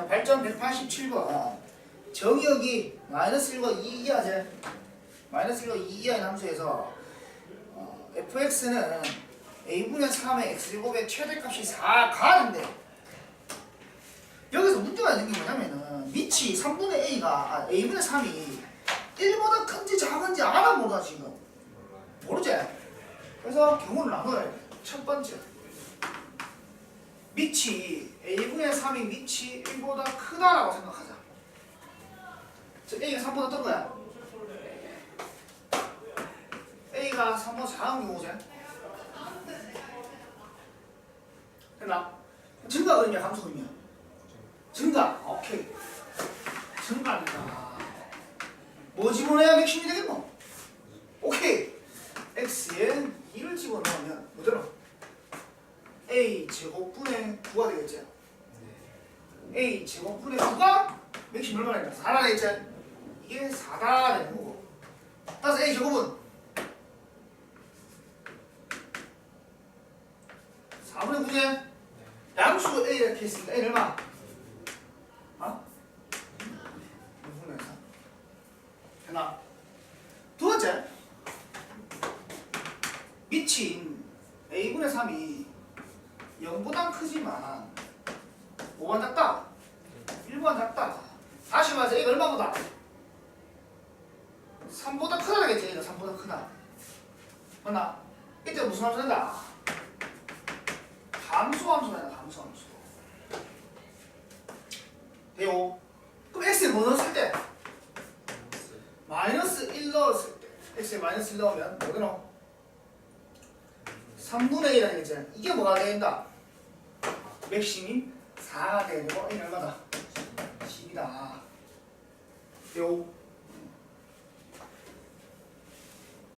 자, 발전 187번. 정의역이 마이너스 1과 2 이하제. 마이너스 1과 2 이하의 함수에서 어, fx는 a분의 3의 x제곱의 최대값이 4가는데 여기서 문제가 있는 게 뭐냐면은 밑이 3분의 a가 아, a분의 3이 1보다 큰지 작은지 알아 모르다 지금 모르지? 그래서 경우를 나눠야 돼. 첫 번째 밑이 a분의 3이 밑이 1보다 크다라고 생각하자. 저 a가 3보다 큰 거야? A가 3보다 작은 경우지 됐나? 증가 그림이야 감소 그림이야 증가. 오케이. 증가입니다. 뭐 집어넣어야 맥심이 되겠노? 오케이. X에 2를 집어넣으면 뭐대로? A 제곱분의 9가 되겠지 a 제곱분의 9가 맥심 얼마나 되냐 4가 되겠지 이게 4가 되는 거고. 따라서 a 제곱은 4분의 9제 양수 a 이렇게 했으니까 a 얼마? 어? 6분의 4 됐나? 두 번째. 미친 a분의 3이 0보다 크지만 5번 작다 1번 작다 다시 말해서 a가 얼마보다? 3보다 크다 되겠지 a가 3보다 크다 맞나? 이때 무슨 함수 된다? 함수 함수가 된다 함수 함수 돼요? 그럼 x에 뭐 넣었을 때? 마이너스 1 넣었을 때 x에 마이너스 1 넣으면 뭐 되노? 3분의 1 하겠지 이게 뭐가 된다? 맥심이 4가 되고 A는 얼마다? 10이다 요